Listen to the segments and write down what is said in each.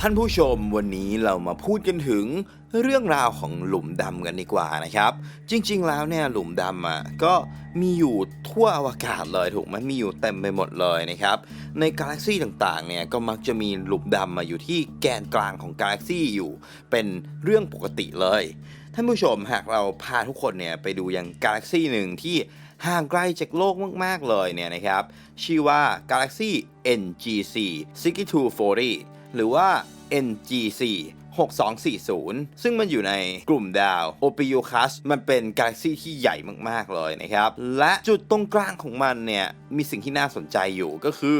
ท่านผู้ชมวันนี้เรามาพูดกันถึงเรื่องราวของหลุมดำกันดีกว่านะครับ จริง ๆ แล้วเนี่ยหลุมดำอะก็มีอยู่ทั่วอวกาศเลยถูกไหมมีอยู่เต็มไปหมดเลยนะครับ ในกาแล็กซีต่างๆเนี่ยก็มักจะมีหลุมดำมาอยู่ที่แกนกลางของกาแล็กซีอยู่ เป็นเรื่องปกติเลย ท่านผู้ชมหากเราพาทุกคนเนี่ยไปดูยังกาแล็กซีหนึ่งที่ห่างไกลจากโลกมาก ๆ เลยเนี่ยนะครับ ชื่อว่า Galaxy NGC 6240 หรือว่า NGC 6240 ซึ่งมันอยู่ในกลุ่มดาว o p i u c u s มันเป็นกาแล็กซีที่ใหญ่มาก ๆ เลยนะครับ และจุดตรงกลางของมันเนี่ย มีสิ่งที่น่าสนใจอยู่ก็คือ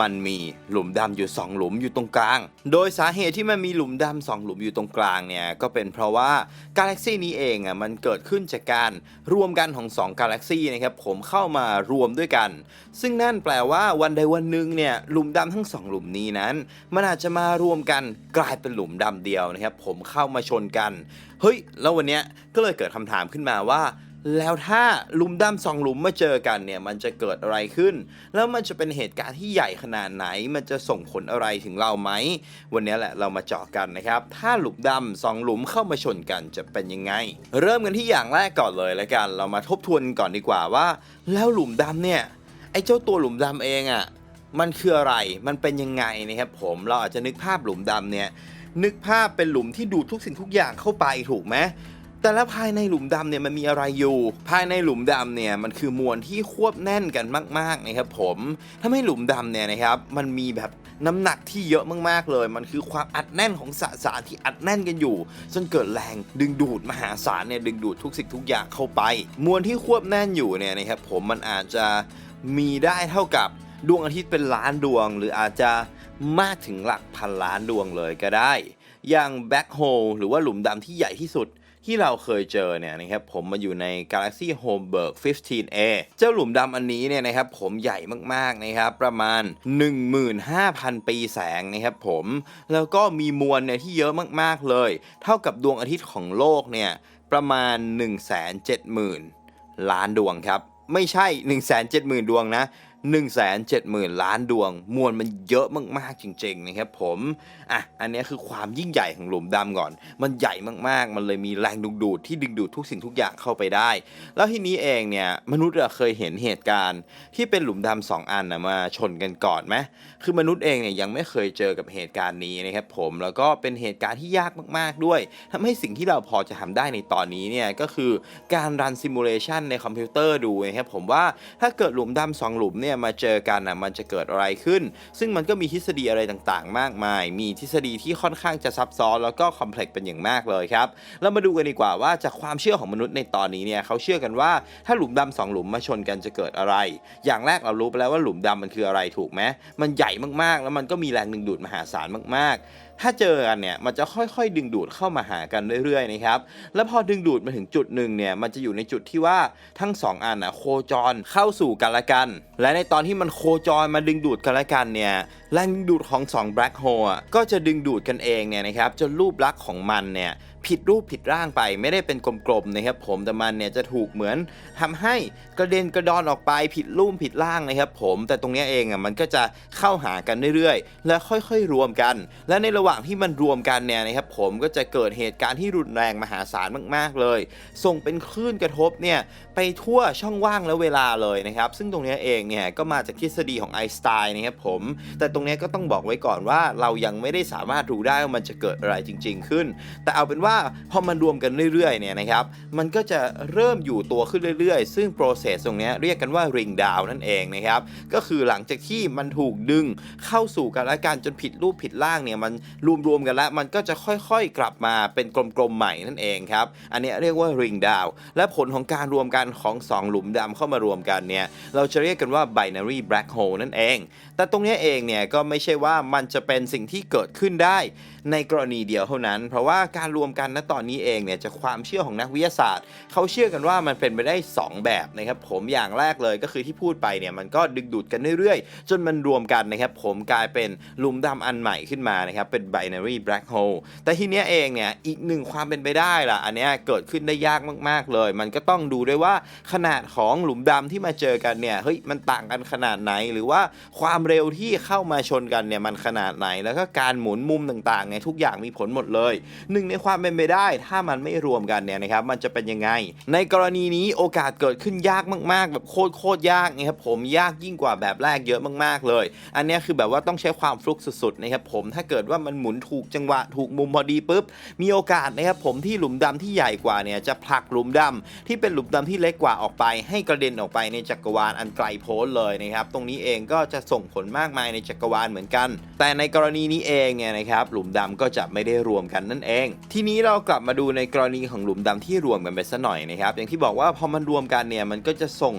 มันมีหลุมดำอยู่ 2 หลุมอยู่ตรงกลาง โดยสาเหตุที่มันมีหลุมดำสองหลุมอยู่ตรงกลางเนี่ยก็เป็นเพราะว่ากาแล็กซีนี้เองอะมันเกิดขึ้นจากการรวมกันของ2กาแล็กซีนะครับผมเข้ามารวมด้วยกัน ซึ่งนั่นแปลว่าวันใดวันหนึ่งเนี่ยหลุมดำทั้งสองหลุมนี้นั้น มันอาจจะมารวมกันกลายเป็นหลุมดำเดียวนะครับผมเข้ามาชนกัน เฮ้ย แล้ววันเนี้ยก็เลยเกิดคำถามขึ้นมาว่า แล้วถ้าหลุมดำสองหลุมมาเจอกันเนี่ยมันจะเกิดอะไรขึ้น แล้วมันจะเป็นเหตุการณ์ที่ใหญ่ขนาดไหน มันจะส่งผลอะไรถึงเราไหม วันนี้แหละเรามาเจาะกันนะครับ ถ้าหลุมดำสองหลุมเข้ามาชนกันจะเป็นยังไง เริ่มกันที่อย่างแรกก่อนเลยละกัน เรามาทบทวนก่อนดีกว่าว่า แล้วหลุมดำเนี่ยไอ้เจ้าตัวหลุมดำเองอะ่ะมันคืออะไร มันเป็นยังไงนะครับผมเราอาจจะนึกภาพหลุมดำเนี่ยนึกภาพเป็นหลุมที่ดูดทุกสิ่งทุกอย่างเข้าไปถูกไหม แต่และภายในหลุมดำเนี่ยมันมีอะไรอยู่ ภายในหลุมดำเนี่ยมันคือมวลที่ควบแน่นกันมากๆนะครับผมทำให้หลุมดำเนี่ยนะครับมันมีแบบน้ำหนักที่เยอะมากๆเลย มันคือความอัดแน่นของสสารที่อัดแน่นกันอยู่จนเกิดแรงดึงดูดมหาศาลเนี่ยดึงดูดทุกสิ่งทุกอย่างเข้าไป มวลที่ควบแน่นอยู่เนี่ยนะครับผมมันอาจจะมีได้เท่ากับดวงอาทิตย์เป็นล้านดวง หรืออาจจะมากถึงหลักพันล้านดวงเลยก็ได้ อย่างแบ็คโฮลหรือว่าหลุมดำที่ใหญ่ที่สุด ที่เราเคยเจอเนี่ยนะครับผมมาอยู่ใน Galaxy Holmberg 15A เจ้าหลุมดำอันนี้เนี่ยนะครับผมใหญ่มากๆนะครับประมาณ 15,000 ปีแสงนะครับผมแล้วก็มีมวลเนี่ยที่เยอะมากๆเลย เท่ากับดวงอาทิตย์ของโลกเนี่ยประมาณ 170,000 ล้านดวงครับ ไม่ใช่ 170,000 ดวงนะ 170,000 ล้านดวง มวลมันเยอะมากๆจริงๆนะครับผม อะ อันนี้คือความยิ่งใหญ่ของหลุมดำก่อน มันใหญ่มากๆ มันเลยมีแรงดึงดูดที่ดึงดูดทุกสิ่งทุกอย่างเข้าไปได้ แล้วทีนี้เองเนี่ย มนุษย์อะเคยเห็นเหตุการณ์ ที่เป็นหลุมดำสองอันนะมาชนกันก่อนไหมคือมนุษย์เองเนี่ยยังไม่เคยเจอกับเหตุการณ์นี้นะครับผม แล้วก็เป็นเหตุการณ์ที่ยากมากๆด้วยทำให้สิ่งที่เราพอจะทำได้ในตอนนี้เนี่ยก็คือการรันซิมูเลชันในคอมพิวเตอร์ดูนะครับผมว่าถ้าเกิดหลุมดำสองหลุมเนี่ยมาเจอกันอะมันจะเกิดอะไรขึ้น ซึ่งมันก็มีทฤษฎีอะไรต่างๆ มากมาย มีทฤษฎีที่ค่อนข้างจะซับซ้อนแล้วก็คอมเพล็กซ์เป็นอย่างมากเลยครับ เรามาดูกันดีกว่าว่าจากความเชื่อของมนุษย์ในตอนนี้เนี่ยเขาเชื่อกันว่าถ้าหลุมดำสองหลุมมาชนกันจะเกิดอะไร อย่างแรกเรารู้ไปแล้วว่าหลุมดำมันคืออะไรถูกไหมมันใหญ่มากๆ แล้วมันก็มีแรงดึงดูดมหาศาลมากๆ ถ้าเจอกันเนี่ยมันจะค่อยๆ ดึงดูดเข้ามาหากันเรื่อยๆนะครับแล้วพอดึงดูดมาถึงจุดหนึ่งเนี่ยมันจะอยู่ในจุดที่ว่าทั้งสองอันนะโคจรเข้าสู่กันและกัน และในตอนที่มันโคจรมาดึงดูดกันและกันเนี่ยแรงดึงดูดของ2 black hole อะก็จะดึงดูดกันเองเนี่ยนะครับจนรูปลักษณ์ของมันเนี่ยผิดรูปผิดร่างไปไม่ได้เป็นกลมๆนะครับผมแต่มันเนี่ยจะถูกเหมือนทำให้กระเด็นกระดอนออกไปผิดรูปผิดร่างนะครับผมแต่ตรงนี้เองอะมันก็จะเข้าหากันเรื่อยๆ และค่อยๆรวมกัน และในระหว่างที่มันรวมกันเนี่ยนะครับผมก็จะเกิดเหตุการณ์ที่รุนแรงมหาศาลมาก ๆ เลย ส่งเป็นคลื่นกระทบเนี่ยไปทั่วช่องว่างและเวลาเลยนะครับ ซึ่งตรงนี้เองเนี่ยก็มาจากทฤษฎีของไอน์สไตน์นะครับผม แต่ตรงนี้ก็ต้องบอกไว้ก่อนว่าเรายังไม่ได้สามารถรู้ได้ว่ามันจะเกิดอะไรจริง ๆ ขึ้น แต่เอาเป็นว่าพอมันรวมกันเรื่อยๆเนี่ยนะครับมันก็จะเริ่มอยู่ตัวขึ้นเรื่อยๆ ซึ่ง process ตรงนี้เรียกกันว่า ring down นั่นเองนะครับก็คือหลังจากที่มันถูกดึงเข้าสู่กันและกันจนผิดรูปผิดร่างเนี่ยมันรวมๆกันแล้วมันก็จะค่อยๆกลับมาเป็นกลมๆใหม่นั่นเองครับ อันนี้เรียกว่าริงดาวและผลของการรวมกันของสองหลุมดำเข้ามารวมกันเนี่ยเราจะเรียกกันว่า binary black hole นั่นเอง แต่ตรงนี้เองเนี่ยก็ไม่ใช่ว่ามันจะเป็นสิ่งที่เกิดขึ้นได้ในกรณีเดียวเท่านั้น เพราะว่าการรวมกันณตอนนี้เองเนี่ยจากความเชื่อของนักวิทยาศาสตร์ เขาเชื่อกันว่ามันเป็นไปได้ 2 แบบนะครับผมอย่างแรกเลยก็คือที่พูดไปเนี่ยมันก็ดึงดูดกันเรื่อยๆ จนมันรวมกันนะครับผมกลายเป็นหลุมดำอันใหม่ขึ้นมานะครับเป็น binary black hole แต่ทีเนี้ยเองเนี่ยอีกหนึ่งความเป็นไปได้ล่ะอันเนี้ยเกิดขึ้นได้ยากมากๆเลย มันก็ต้องดูด้วยว่าขนาดของหลุมดำที่มาเจอกันเนี่ยเฮ้ยมันต่างกันขนาดไหน หรือว่าความเร็วที่เข้ามาชนกันเนี่ยมันขนาดไหน แล้วก็การหมุนมุมต่างๆเนี่ยทุกอย่างมีผลหมดเลยหนึ่งในความเป็นไปได้ ถ้ามันไม่รวมกันเนี่ยนะครับมันจะเป็นยังไง ในกรณีนี้โอกาสเกิดขึ้นยากมาก ๆ แบบโคตรโคตรยากนะครับผมยากยิ่งกว่าแบบแรกเยอะมาก ๆ เลย อันนี้คือแบบว่าต้องใช้ความฟลุกสุดๆนะครับผมถ้าเกิดว่ามันหมุนถูกจังหวะถูกมุมพอดีปุ๊บมีโอกาสนะครับผมที่หลุมดำที่ใหญ่กว่าเนี่ยจะผลักหลุมดำที่เป็นหลุมดำที่เล็กกว่าออกไป ให้กระเด็นออกไปในจักรวาลอันไกลโพ้นเลยนะครับตรงนี้เองก็จะส่งผลมากมายในจักรวาลเหมือนกัน แต่ในกรณีนี้เองเนี่ยนะครับหลุมดำก็จะไม่ได้รวมกันนั่นเอง ทีนี้เรากลับมาดูในกรณีของหลุมดำที่รวมกันไปซะหน่อยนะครับอย่างที่บอกว่าพอมันรวมกันเนี่ยมันก็จะส่ง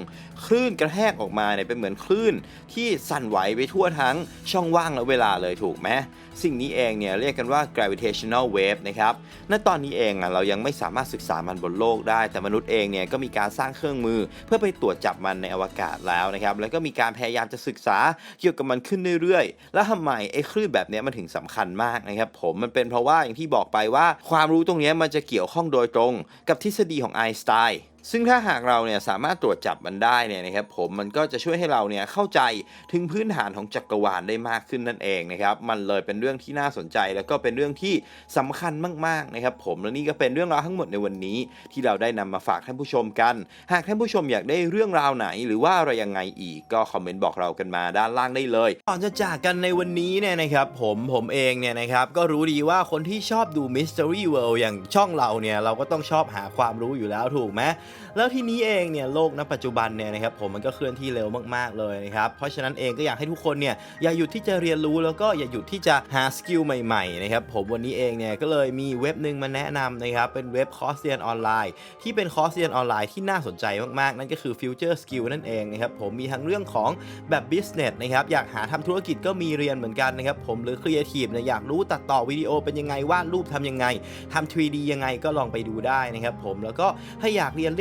คลื่นกระแทกออกมาเนี่ยเป็นเหมือนคลื่น ที่สั่นไหวไปทั่วทั้งช่องว่างและเวลาเลยถูกไหมสิ่งนี้เองเนี่ยเรียกกันว่า gravitational wave นะครับณตอนนี้เองอะเรายังไม่สามารถศึกษามันบนโลกได้ แต่มนุษย์เองเนี่ยก็มีการสร้างเครื่องมือ เพื่อไปตรวจจับมันในอวกาศแล้วนะครับแล้วก็มีการพยายามจะศึกษาเกี่ยวกับมันขึ้นเรื่อยๆ แล้วทำไมไอ้คลื่นแบบนี้มันถึงสำคัญมากนะครับผมมันเป็นเพราะว่าอย่างที่บอกไปว่าความรู้ตรงนี้มันจะเกี่ยวข้องโดยตรงกับทฤษฎีของไอน์สไตน์ ซึ่งถ้าหากเราเนี่ยสามารถตรวจจับมันได้เนี่ยนะครับผมมันก็จะช่วยให้เราเนี่ยเข้าใจถึงพื้นฐานของจักรวาลได้มากขึ้นนั่นเองนะครับมันเลยเป็นเรื่องที่น่าสนใจ แล้วก็เป็นเรื่องที่สำคัญมากๆนะครับผมและนี่ก็เป็นเรื่องราวทั้งหมดในวันนี้ ที่เราได้นำมาฝากท่านผู้ชมกัน หากท่านผู้ชมอยากได้เรื่องราวไหน หรือว่าอะไรยังไงอีกก็คอมเมนต์บอกเรากันมาด้านล่างได้เลยก่อนจะจากกันในวันนี้เนี่ยนะครับผมผมเองเนี่ยนะครับก็รู้ดีว่าคนที่ชอบดู Mystery World อย่างช่องเราเนี่ยเราก็ต้องชอบหาความรู้อยู่แล้วถูกไหมแล้วทีนี้เองเนี่ยโลกณปัจจุบันเนี่ยนะครับผมมันก็เคลื่อนที่เร็วมากๆเลยนะครับเพราะฉะนั้นเองก็อยากให้ทุกคนเนี่ยอย่าหยุดที่จะเรียนรู้แล้วก็อย่าหยุดที่จะหาสกิลใหม่ๆนะครับผมวันนี้เองเนี่ยก็เลยมีเว็บหนึ่งมาแนะนำนะครับเป็นเว็บคอร์สเรียนออนไลน์ ที่เป็นคอร์สเรียนออนไลน์ที่น่าสนใจมากๆ นั่นก็คือ Future Skill นั่นเองนะครับผมมีทั้งเรื่องของแบบ Business นะครับอยากหาทำธุรกิจก็มีเรียนเหมือนกันนะครับผมหรือ Creative เนี่ยอยากรู้ตัดต่อวิดีโอเป็นยังไงวาดรูปทำยังไงทำ 3D ยังไงก็ลองไปดูได้นะครับผมแล้วก็ถ้าอยากเรียนเ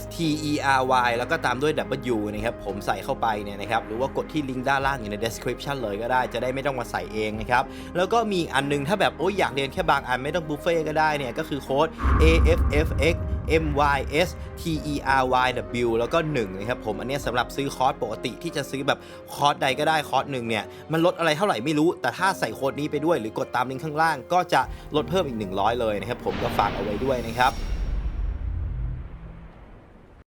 S T E R Y แล้วก็ตามด้วย W นะครับผมใส่เข้าไปเนี่ยนะครับหรือว่ากดที่ลิงก์ด้านล่างอยู่ใน description เลยก็ได้จะได้ไม่ต้องมาใส่เองนะครับแล้วก็มีอันนึงถ้าแบบโอ้ยอยากเรียนแค่บางอันไม่ต้องบุฟเฟ่ก็ได้เนี่ยก็คือโค้ด AFFX M Y S T E R Y W แล้วก็1นะครับผมอันนี้สำหรับซื้อคอร์สปกติที่จะซื้อแบบคอร์สใดก็ได้คอร์สหนึ่งเนี่ยมันลดอะไรเท่าไหร่ไม่รู้ แต่ถ้าใส่โค้ดนี้ไปด้วย หรือ กดตามลิงก์ข้างล่าง ก็จะลดเพิ่มอีก 100 เลยนะครับผมก็ฝากเอาไว้ด้วยนะครับ